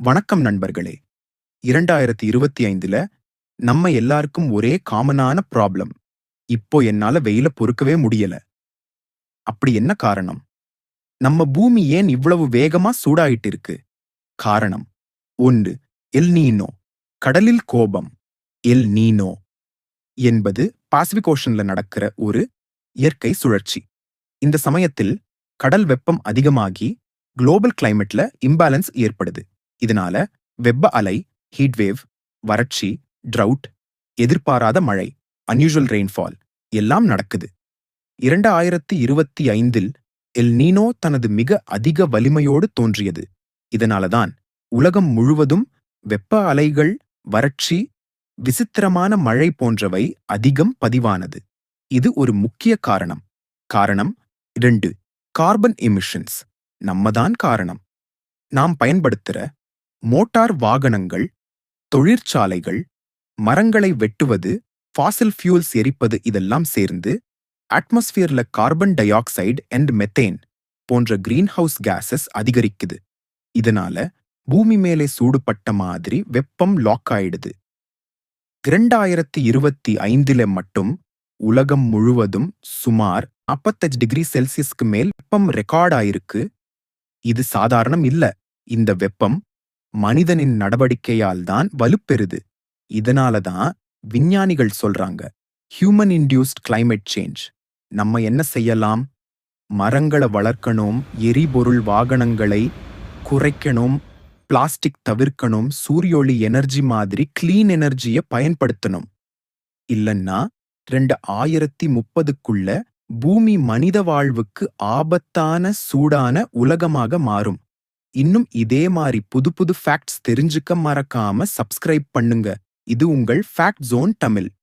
வணக்கம் நண்பர்களே. இரண்டாயிரத்தி இருபத்தி ஐந்துல நம்ம எல்லாருக்கும் ஒரே காமனான ப்ராப்ளம் இப்போ என்னால வெயில பொறுக்கவே முடியல. அப்படி என்ன காரணம்? நம்ம பூமி ஏன் இவ்வளவு வேகமா சூடாயிட்டு இருக்கு காரணம் ஒன்று எல் நீனோ கடலில் கோபம் எல் நீனோ என்பது பாசிபிக் ஓஷன்ல நடக்கிற ஒரு இயற்கை சுழற்சி. இந்த சமயத்தில் கடல் வெப்பம் அதிகமாகி குளோபல் கிளைமேட்ல இம்பேலன்ஸ் ஏற்படுது. இதனால வெப்ப அலை ஹீட்வேவ் வறட்சி ட்ரவுட் எதிர்பாராத மழை அன்யூஷுவல் ரெயின்ஃபால் எல்லாம் நடக்குது. இரண்டு ஆயிரத்தி இருபத்தி ஐந்தில் எல் நீனோ தனது மிக அதிக வலிமையோடு தோன்றியது. இதனாலதான் உலகம் முழுவதும் வெப்ப அலைகள் வறட்சி விசித்திரமான மழை போன்றவை அதிகம் பதிவானது. இது ஒரு முக்கிய காரணம். காரணம் இரண்டு கார்பன் எமிஷன்ஸ் நம்மதான் காரணம். நாம் பயன்படுத்துற மோட்டார் வாகனங்கள் தொழிற்சாலைகள் மரங்களை வெட்டுவது ஃபாசில் ஃபியூல்ஸ் எரிப்பது இதெல்லாம் சேர்ந்து அட்மாஸ்பியர்ல carbon dioxide and methane போன்ற கிரீன் ஹவுஸ் கேசஸ் அதிகரிக்குது. இதனால பூமி மேலே சூடுபட்ட மாதிரி வெப்பம் லாக் ஆயிடுது. இரண்டாயிரத்தி இருபத்தி ஐந்துல மட்டும் உலகம் முழுவதும் சுமார் 45 டிகிரி செல்சியஸ்க்கு மேல் வெப்பம் ரெக்கார்ட் ஆயிருக்கு. இது சாதாரணம் இல்ல. இந்த வெப்பம் மனிதனின் நடவடிக்கையால் தான் வலுப்பெறுது. இதனால தான் விஞ்ஞானிகள் சொல்றாங்க ஹியூமன் இன்டியூஸ்ட் கிளைமேட் சேஞ்ச் நம்ம என்ன செய்யலாம்? மரங்களை வளர்க்கணும் எரிபொருள் வாகனங்களை குறைக்கணும் பிளாஸ்டிக் தவிர்க்கணும் சூரியொளி எனர்ஜி மாதிரி கிளீன் எனர்ஜியை பயன்படுத்தணும். இல்லன்னா ரெண்டு ஆயிரத்தி முப்பதுக்குள்ள பூமி மனித வாழ்வுக்கு ஆபத்தான சூடான உலகமாக மாறும். இன்னும் இதே மாதிரி புது புது ஃபேக்ட்ஸ் தெரிஞ்சுக்க மறக்காம சப்ஸ்கிரைப் பண்ணுங்க. இது உங்கள் ஃபேக்ட் ஜோன் தமிழ்.